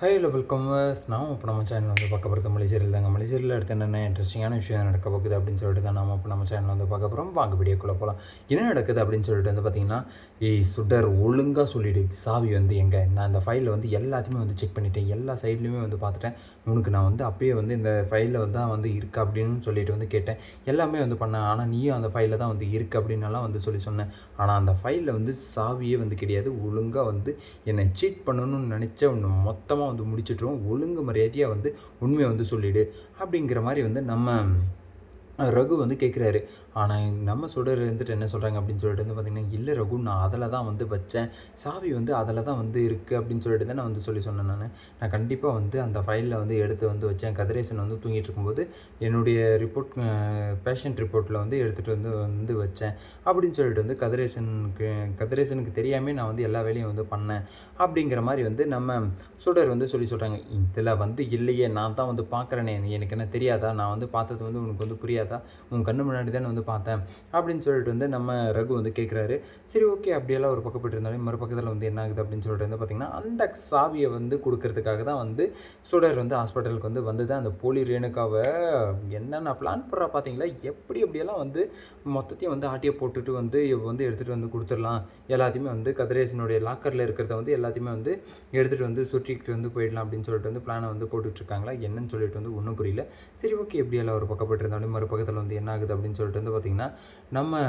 High hello welcome நான் இப்போ நம்ம சேனல் வந்து பார்க்க போகிறது மலேசியரில் தாங்க. மலேசியரில் அடுத்து என்னென்ன இன்ட்ரெஸ்டிங்கான விஷயம் நடக்க போகுது அப்படின்னு சொல்லிட்டு தான் நம்ம இப்போ நம்ம சேனல் வந்து பார்க்க போகிறோம் வாங்க வீடியோக்குள்ளே போகலாம் என்ன நடக்குது அப்படின்னு சொல்லிட்டு வந்து பார்த்திங்கன்னா ஏய் சுடர் ஒழுங்காக சொல்லிவிடு சாவி வந்து எங்கே? நான் இந்த ஃபைலில் வந்து எல்லாத்தையுமே வந்து செக் பண்ணிட்டேன். எல்லா சைட்லேயுமே வந்து பார்த்துட்டேன் உனக்கு நான் வந்து அப்பயே வந்து இந்த ஃபைலில் வந்து தான் வந்து இருக்கா அப்படின்னு சொல்லிட்டு வந்து கேட்டேன். எல்லாமே வந்து பண்ணேன். ஆனால் நீயும் அந்த ஃபைலில் தான் வந்து இருக்குது அப்படின்னலாம் வந்து சொல்லி சொன்னேன். ஆனால் அந்த ஃபைலில் வந்து சாவியே வந்து கிடையாது. ஒழுங்காக வந்து என்னை சீட் பண்ணணும்னு நினச்ச ஒன்று மொத்தமாக வந்து முடிச்சிட்டோம். ஒழுங்கு மரியாதையாக வந்து உண்மையை வந்து சொல்லிவிடு அப்படிங்கிற மாதிரி வந்து நம்ம ரகு வந்து கேட்குறாரு ஆனால் நம்ம சுடர் இருந்துட்டு என்ன சொல்கிறாங்க அப்படின்னு சொல்லிட்டு வந்து பார்த்தீங்கன்னா இல்லை ரகு நான் அதில் தான் வந்து வச்சேன். சாவி வந்து அதில் தான் வந்து இருக்குது அப்படின்னு சொல்லிட்டு தான் நான் வந்து சொல்லி சொன்னேன் நான். நான் கண்டிப்பாக வந்து அந்த ஃபைலில் வந்து எடுத்து வந்து வச்சேன். கதிரேசன் வந்து தூங்கிட்டு இருக்கும்போது என்னுடைய ரிப்போர்ட் பேஷண்ட் ரிப்போர்ட்டில் வந்து எடுத்துகிட்டு வந்து வந்து வச்சேன். அப்படின்னு சொல்லிட்டு வந்து கதிரேசனுக்கு கதிரேசனுக்கு தெரியாமல் நான் வந்து எல்லா வேலையும் வந்து பண்ணேன். அப்படிங்கிற மாதிரி வந்து நம்ம சுடர் வந்து சொல்லி சொல்கிறாங்க இதில் வந்து இல்லையே நான் தான் வந்து பார்க்குறேனே எனக்கு என்ன தெரியாதா? நான் வந்து பார்த்தது வந்து உனக்கு வந்து புரியாது? உன் கண்ணு முன்னாடி தானே வந்து பார்த்தேன். அப்படின்னு சொல்லிட்டு வந்து நம்ம ரகு வந்து கேட்குறாரு சரி ஓகே அப்படியெல்லாம் ஒரு பக்கப்பட்டு இருந்தாலும் மறுபக்கத்தில் வந்து என்ன ஆகுது அப்படின்னு சொல்லிட்டு வந்து பார்த்திங்கன்னா அந்த சாவியை வந்து கொடுக்கறதுக்காக தான் வந்து சுடர் வந்து ஹாஸ்பிட்டலுக்கு வந்து வந்தது. அந்த போலி ரேணுக்காவை என்னென்ன பிளான் பண்ணுறா பார்த்தீங்களா எப்படி எப்படியெல்லாம் வந்து மொத்தத்தையும் வந்து ஆட்டியை போட்டுட்டு வந்து வந்து எடுத்துகிட்டு வந்து கொடுத்துடலாம். எல்லாத்தையுமே வந்து கதிரேசனுடைய லாக்கரில் இருக்கிறத வந்து எல்லாத்தையுமே வந்து எடுத்துகிட்டு வந்து சுற்றிக்கிட்டு வந்து போயிடலாம் அப்படின்னு சொல்லிட்டு வந்து பிளானை வந்து போட்டுட்ருக்காங்களா என்னன்னு சொல்லிட்டு வந்து ஒன்றும் புரியல. சரி ஓகே எப்படியெல்லாம் ஒரு பக்கப்பட்டு இருந்தாலும் பக்கத்தில் வந்து என்ன ஆகுது அப்படின்னு சொல்லிட்டு வந்து பார்த்திங்கன்னா நம்ம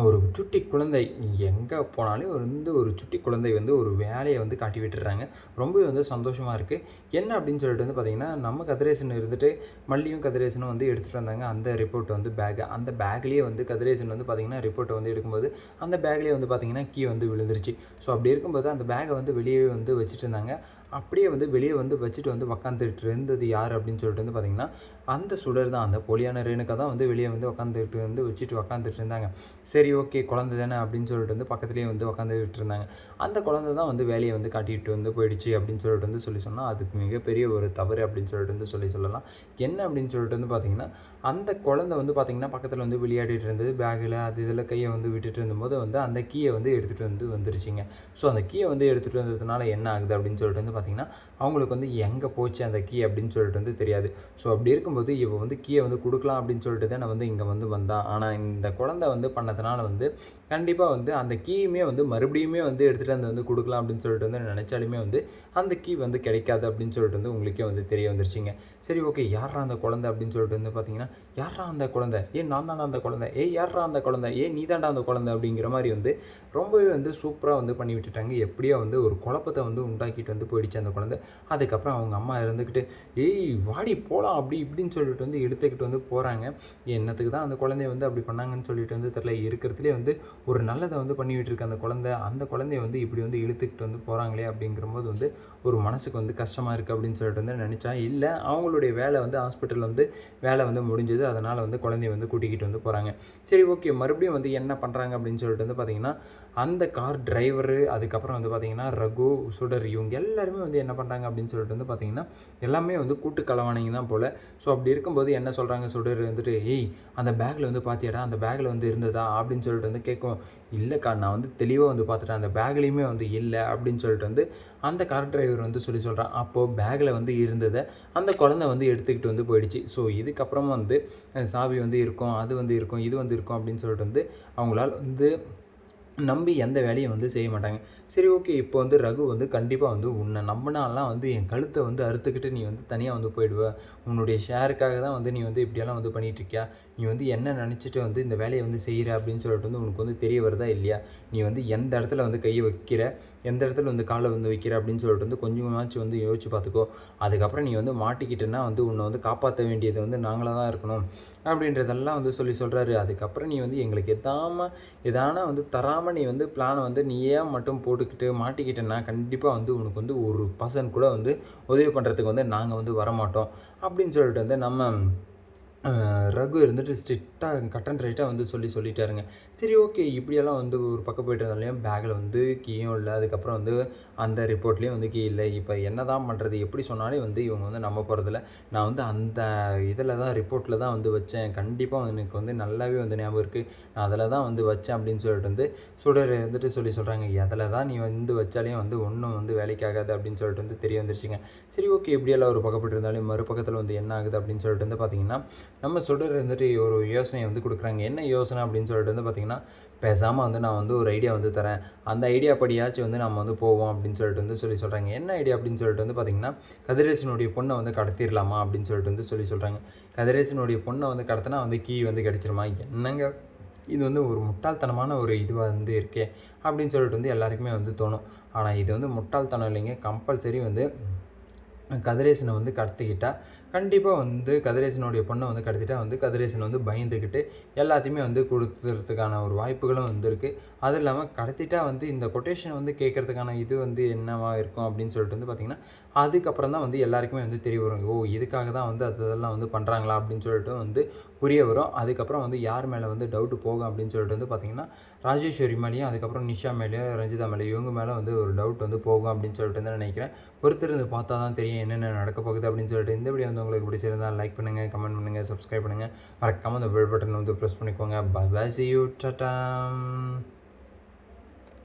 ஒரு சுட்டி குழந்தை எங்கே போனாலும் ஒரு வந்து ஒரு சுட்டி குழந்தை வந்து ஒரு வேலையை வந்து காட்டி விட்டுறாங்க. ரொம்பவே வந்து சந்தோஷமாக இருக்குது என்ன அப்படின்னு சொல்லிட்டு வந்து பார்த்திங்கன்னா நம்ம கதிரேசன் இருந்துட்டு மல்லியும் கதிரேசனும் வந்து எடுத்துகிட்டு வந்தாங்க. அந்த ரிப்போர்ட் வந்து பேக் அந்த பேக்லேயே வந்து கதிரேசன் வந்து பார்த்திங்கன்னா ரிப்போர்ட்டை வந்து எடுக்கும்போது அந்த பேக்லேயே வந்து பார்த்திங்கன்னா கீ வந்து விழுந்துருச்சு. ஸோ அப்படி இருக்கும்போது அந்த பேக்கை வந்து வெளியே வந்து வச்சுட்டு இருந்தாங்க. அப்படியே வந்து வெளியே வந்து வச்சுட்டு வந்து உக்காந்துட்டு இருந்தது யார் அப்படின்னு சொல்லிட்டு வந்து பார்த்திங்கன்னா அந்த சுடர் தான். அந்த போலியான ரேணுக்கா தான் வந்து வெளியே வந்து உக்காந்துட்டு வந்து வச்சுட்டு உக்காந்துட்டு இருந்தாங்க. சரி ஓகே குழந்தை தானே அப்படின்னு சொல்லிட்டு வந்து பக்கத்துலேயே வந்து உக்காந்துக்கிட்டு இருந்தாங்க. அந்த குழந்தை தான் வந்து வேலையை வந்து காட்டிட்டு வந்து போயிடுச்சு அப்படின்னு சொல்லிட்டு வந்து சொல்லி சொன்னால் அதுக்கு மிகப்பெரிய ஒரு தவறு அப்படின்னு சொல்லிட்டு வந்து சொல்லி சொல்லலாம். என்ன அப்படின்னு சொல்லிட்டு வந்து பார்த்திங்கன்னா அந்த குழந்தை வந்து பார்த்திங்கன்னா பக்கத்தில் வந்து விளையாடிட்டு இருந்தது. பேக்கில் அது இதில் கையை வந்து விட்டுட்டு இருந்தபோது வந்து அந்த கீயை வந்து எடுத்துகிட்டு வந்து வந்துருச்சுங்க. ஸோ அந்த கீயை வந்து எடுத்துகிட்டு வந்ததுனால என்ன ஆகுது அப்படின்னு சொல்லிட்டு வந்து பார்த்திங்கன்னா அவங்களுக்கு வந்து எங்கே போச்சு அந்த கீ அப்படின்னு சொல்லிட்டு வந்து தெரியாது. ஸோ அப்படி இருக்கும்போது இவ வந்து கீயை வந்து கொடுக்கலாம் அப்படின்னு சொல்லிட்டு தான் நான் வந்து இங்கே வந்து வந்தான் ஆனால் இந்த குழந்தை வந்து அதனால் வந்து கண்டிப்பாக வந்து அந்த கீயுமே வந்து மறுபடியுமே வந்து எடுத்துகிட்டு வந்து வந்து கொடுக்கலாம் அப்படின்னு சொல்லிட்டு வந்து நினச்சாலுமே வந்து அந்த கீ வந்து கிடைக்காது அப்படின்னு சொல்லிட்டு வந்து உங்களுக்கே வந்து தெரிய வந்துருச்சிங்க. சரி ஓகே. யாரா அந்த குழந்தை அப்படின்னு சொல்லிட்டு வந்து பார்த்தீங்கன்னா யாரா அந்த குழந்தை? ஏ நான் தாண்டா அந்த குழந்தை. ஏ யாரா அந்த குழந்தை? ஏ நீ தாண்டா அந்த குழந்தை அப்படிங்கிற மாதிரி வந்து ரொம்பவே வந்து சூப்பராக வந்து பண்ணி விட்டுட்டாங்க. எப்படியோ வந்து ஒரு குழப்பத்தை வந்து உண்டாக்கிட்டு வந்து போயிடுச்சு அந்த குழந்தை. அதுக்கப்புறம் அவங்க அம்மா இருந்துக்கிட்டு ஏய் வாடி போகலாம் அப்படி இப்படின்னு சொல்லிட்டு வந்து எடுத்துக்கிட்டு வந்து போகிறாங்க என்னத்துக்கு தான் அந்த குழந்தைய வந்து அப்படி பண்ணாங்கன்னு சொல்லிட்டு வந்து தெரில இருக்கிறதுலே வந்து ஒரு நல்லதை வந்து பண்ணி விட்டுருக்கு அந்த குழந்தை அந்த குழந்தைய வந்து இப்படி வந்து இழுத்துக்கிட்டு வந்து போகிறாங்களே அப்படிங்கிறபோது வந்து ஒரு மனசுக்கு வந்து கஷ்டமாக இருக்குது அப்படின்னு சொல்லிட்டு வந்து நினச்சா இல்லை அவங்களுடைய வேலை வந்து ஹாஸ்பிட்டலில் வந்து வேலை வந்து முடிஞ்சது. அதனால் வந்து குழந்தைய வந்து கூட்டிக்கிட்டு வந்து போகிறாங்க சரி ஓகே மறுபடியும் வந்து என்ன பண்ணுறாங்க அப்படின்னு சொல்லிட்டு வந்து பார்த்திங்கன்னா அந்த கார் டிரைவரு அதுக்கப்புறம் வந்து பார்த்திங்கன்னா ரகு சுடர் இவங்க எல்லாருமே வந்து என்ன பண்ணுறாங்க அப்படின்னு சொல்லிட்டு வந்து பார்த்திங்கன்னா எல்லாமே வந்து கூட்டு கலவானிங்க தான் போல். ஸோ அப்படி இருக்கும்போது என்ன சொல்கிறாங்க சுடர் வந்துட்டு ஏய் அந்த பேக்கில் வந்து பார்த்தியாடா அந்த பேக்கில் வந்து இருந்ததா? அப்படின்னு சொல்லிட்டு வந்து கேட்கும். இல்லைக்கா நான் வந்து தெளிவாக வந்து பார்த்துட்டேன். அந்த பேக்லேயுமே வந்து இல்லை அப்படின்னு சொல்லிட்டு வந்து அந்த கார் டிரைவர் வந்து சொல்லி சொல்கிறான் அப்போது பேக்கில் வந்து இருந்ததை அந்த குழந்தை வந்து எடுத்துக்கிட்டு வந்து போயிடுச்சு. ஸோ இதுக்கப்புறமா வந்து சாவி வந்து இருக்கும் அது வந்து இருக்கும் இது வந்து இருக்கும் அப்படின்னு சொல்லிட்டு வந்து அவங்களால் வந்து நம்பி எந்த வேலையும் வந்து செய்ய மாட்டாங்க. சரி ஓகே இப்போ வந்து ரகு வந்து கண்டிப்பாக வந்து உன்னை நம்பினாலாம் வந்து என் கழுத்தை வந்து அறுத்துக்கிட்டு நீ வந்து தனியாக வந்து போயிடுவ. உன்னுடைய ஷேருக்காக தான் வந்து நீ வந்து இப்படியெல்லாம் வந்து பண்ணிகிட்ருக்கியா நீ வந்து என்ன நினச்சிட்டு வந்து இந்த வேலையை வந்து செய்கிற அப்படின்னு சொல்லிட்டு வந்து உனக்கு வந்து தெரிய வருதா இல்லையா? நீ வந்து எந்த இடத்துல வந்து கையை வைக்கிற? எந்த இடத்துல வந்து காலை வந்து வைக்கிற அப்படின்னு சொல்லிட்டு வந்து கொஞ்சமாச்சும் வந்து யோசிச்சு பார்த்துக்கோ. அதுக்கப்புறம் நீ வந்து மாட்டிக்கிட்டேன்னா வந்து உன்னை வந்து காப்பாற்ற வேண்டியது வந்து நாங்களாக தான் இருக்கணும். அப்படின்றதெல்லாம் வந்து சொல்லி சொல்கிறாரு அதுக்கப்புறம் நீ வந்து எங்களுக்கு எதாமல் எதானா வந்து தராமல் நீ வந்து பிளானை வந்து நீயே மட்டும் போட்டுக்கிட்டு மாட்டிக்கிட்டேன்னா கண்டிப்பாக வந்து உனக்கு வந்து ஒரு பர்சன் கூட வந்து உதவி பண்ணுறதுக்கு வந்து நாங்கள் வந்து வரமாட்டோம். அப்படின்னு சொல்லிட்டு வந்து நம்ம ரகு இருந்துட்டு ஸ்ட்ரிக்டாக கட் அண்ட் ரைட்டாக வந்து சொல்லி சொல்லிட்டாருங்க. சரி ஓகே இப்படியெல்லாம் வந்து ஒரு பக்கம் போயிட்டு இருந்தாலையும் பேக்கில் வந்து கீயும் இல்லை. அதுக்கப்புறம் வந்து அந்த ரிப்போர்ட்லேயும் வந்து கீ இல்லை. இப்போ என்ன தான் பண்ணுறது எப்படி சொன்னாலே வந்து இவங்க வந்து நம்ப போகிறதில்ல நான் வந்து அந்த இதில் தான் ரிப்போர்ட்டில் தான் வந்து வச்சேன். கண்டிப்பாக எனக்கு வந்து நல்லாவே வந்து ஞாபகம் இருக்குது நான் அதில் தான் வந்து வச்சேன் அப்படின்னு சொல்லிட்டு வந்து சுடர் வந்துட்டு சொல்லி சொல்கிறாங்க அதில் தான் நீ வந்து வச்சாலையும் வந்து ஒன்றும் வந்து வேலைக்காகாது அப்படின்னு சொல்லிட்டு வந்து தெரிய வந்துருச்சுங்க. சரி ஓகே இப்படியெல்லாம் ஒரு பக்கப்பட்டு இருந்தாலும் மறுபக்கத்தில் வந்து என்ன ஆகுது அப்படின்னு சொல்லிட்டு வந்து பார்த்திங்கன்னா நம்ம சுடர் வந்துட்டு ஒரு யோசனை வந்து கொடுக்குறாங்க. என்ன யோசனை அப்படின்னு சொல்லிட்டு வந்து பார்த்தீங்கன்னா பேசாமல் வந்து நான் வந்து ஒரு ஐடியா வந்து தரேன். அந்த ஐடியா படியாச்சும் வந்து நம்ம வந்து போவோம் அப்படின்னு சொல்லிட்டு வந்து சொல்லி சொல்கிறாங்க என்ன ஐடியா அப்படின்னு சொல்லிட்டு வந்து பார்த்திங்கன்னா கதிரேசனுடைய பொண்ணை வந்து கடத்திடலாமா அப்படின்னு சொல்லிட்டு வந்து சொல்லி சொல்கிறாங்க கதிரேசனுடைய பொண்ணை வந்து கடத்தினா வந்து கீ வந்து கிடச்சிருமா? என்னங்க? இது வந்து ஒரு முட்டாள்தனமான ஒரு இதுவாக வந்து இருக்கே அப்படின்னு சொல்லிட்டு வந்து எல்லாருக்குமே வந்து தோணும். ஆனால் இது வந்து முட்டாள்தனம் இல்லைங்க. கம்பல்சரி வந்து கதிரேசனை வந்து கடத்திக்கிட்டால் கண்டிப்பாக வந்து கதிரேசனுடைய பொண்ணை வந்து கடத்திட்டா வந்து கதிரேசன் வந்து பயந்துக்கிட்டு எல்லாத்தையுமே வந்து கொடுத்துறதுக்கான ஒரு வாய்ப்புகளும் வந்துருக்கு. அது இல்லாமல் கடத்திட்டா வந்து இந்த கொட்டேஷன் வந்து கேட்குறதுக்கான இது வந்து என்னவா இருக்கும் அப்படின்னு சொல்லிட்டு வந்து பார்த்திங்கன்னா அதுக்கப்புறம் தான் வந்து எல்லாருக்குமே வந்து தெரிய வரும். ஓ இதுக்காக தான் வந்து அது இதெல்லாம் வந்து பண்ணுறாங்களா அப்படின்னு சொல்லிட்டு வந்து புரிய வரும். அதுக்கப்புறம் வந்து யார் மேலே வந்து டவுட்டு போகும் அப்படின்னு சொல்லிட்டு வந்து பார்த்திங்கன்னா ராஜேஸ்வரி மேலேயும் அதுக்கப்புறம் நிஷா மேலேயும் ரஞ்சிதா மேலேயும் இவங்க மேலே வந்து ஒரு டவுட் வந்து போகும் அப்படின்னு சொல்லிட்டு வந்து நினைக்கிறேன். பொறுத்திருந்து பார்த்தா தான் தெரியும் என்னென்ன நடக்க போகுது அப்படின்னு சொல்லிட்டு. இந்த வீடியோ வந்து உங்களுக்கு பிடிச்சிருந்தால் லைக் பண்ணுங்கள் கமெண்ட் பண்ணுங்கள் சப்ஸ்கிரைப் பண்ணுங்கள் மறக்காமல் அந்த பெல் பட்டன் வந்து ப்ரெஸ் பண்ணிக்கோங்க. Bye bye see you tata